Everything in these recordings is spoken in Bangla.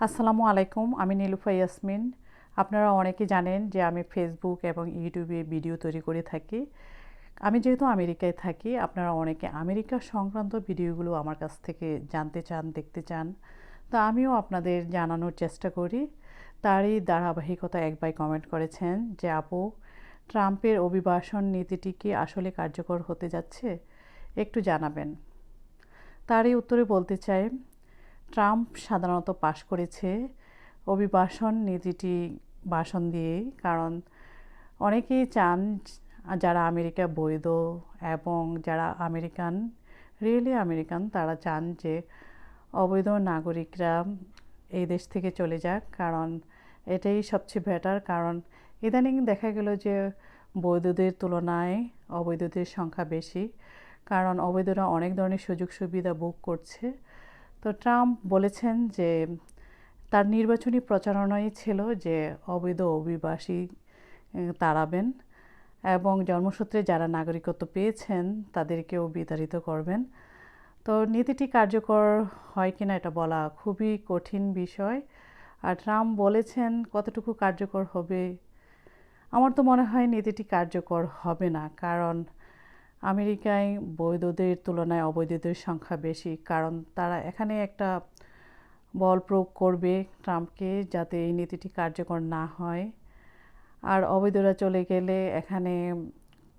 আসসালামু আলাইকুম, আমি নীলুফা ইয়াসমিন। আপনারা অনেকে জানেন যে আমি ফেসবুক এবং ইউটিউবে ভিডিও তৈরি করে থাকি। আমি যেহেতু আমেরিকায় থাকি, আপনারা অনেকে আমেরিকা সংক্রান্ত ভিডিওগুলো আমার কাছ থেকে জানতে চান, দেখতে চান। তো আমিও আপনাদের জানানোর চেষ্টা করি। তারই ধারাবাহিকতা একবার কমেন্ট করেছেন যে, আপু, ট্রাম্পের অভিবাসন নীতিটি কি আসলে কার্যকর হতে যাচ্ছে? একটু জানাবেন। তারই উত্তরে বলতে চাই ট্রাম্প সাধারণত পাশ করেছে অভিবাসন নীতিটি ভাষণ দিয়েই, কারণ অনেকেই চান যারা আমেরিকা বৈধ এবং যারা আমেরিকান, রিয়েলি আমেরিকান, তারা চান যে অবৈধ নাগরিকরা এই দেশ থেকে চলে যাক, কারণ এটাই সবচেয়ে বেটার কারণ ইদানিং দেখা গেল যে বৈধদের তুলনায় অবৈধদের সংখ্যা বেশি, কারণ অবৈধরা অনেক ধরনের সুযোগ সুবিধা বুক করছে। তো ট্রাম্প বলেছেন যে তার নির্বাচনী প্রচারণাই ছিল যে অবৈধ অভিবাসী তাড়াবেন এবং জন্মসূত্রে যারা নাগরিকত্ব পেয়েছেন তাদেরকেও বিতাড়িত করবেন। তো নীতিটি কার্যকর হয় কিনা এটা বলা খুবই কঠিন বিষয়। আর ট্রাম্প বলেছেন কতটুকু কার্যকর হবে, আমার তো মনে হয় নীতিটি কার্যকর হবে না। কারণ আমেরিকায় বৈধদের তুলনায় অবৈধদের সংখ্যা বেশি, কারণ তারা এখানে একটা বল প্রয়োগ করবে ট্রাম্পকে যাতে এই নীতিটি কার্যকর না হয়। আর অবৈধরা চলে গেলে এখানে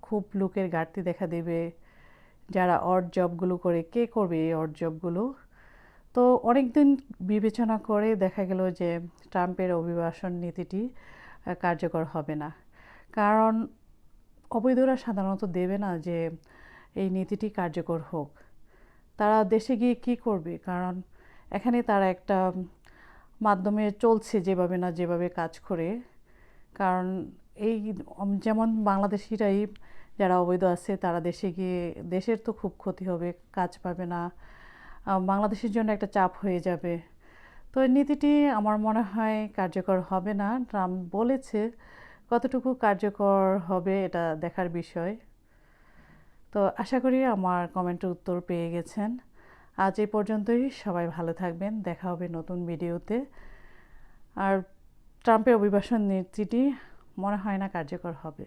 খুব লোকের ঘাটতি দেখা দেবে, যারা অড জবগুলো করে। কে করবে এই অড জবগুলো? তো অনেক দিন বিবেচনা করে দেখা গেল যে ট্রাম্পের অভিবাসন নীতিটি কার্যকর হবে না। কারণ অবৈধরা সাধারণত দেবে না যে এই নীতিটি কার্যকর হোক। তারা দেশে গিয়ে কি করবে? কারণ এখানে তারা একটা মাধ্যমে চলছে যেভাবে না যেভাবে কাজ করে। কারণ এই যেমন বাংলাদেশিরাই যারা অবৈধ আছে, তারা দেশে গিয়ে, দেশের তো খুব ক্ষতি হবে, কাজ পাবে না। বাংলাদেশের জন্য একটা চাপ হয়ে যাবে। তো নীতিটি আমার মনে হয় কার্যকর হবে না। ট্রাম্প বলেছে কতটুকু কার্যকর হবে এটা দেখার বিষয়। তো আশা করি আমার কমেন্টের উত্তর পেয়ে গেছেন। আজ এই পর্যন্তই, সবাই ভালো থাকবেন, দেখা হবে নতুন ভিডিওতে। আর ট্রাম্পের অভিবাসন নীতিটি মনে হয় না কার্যকর হবে।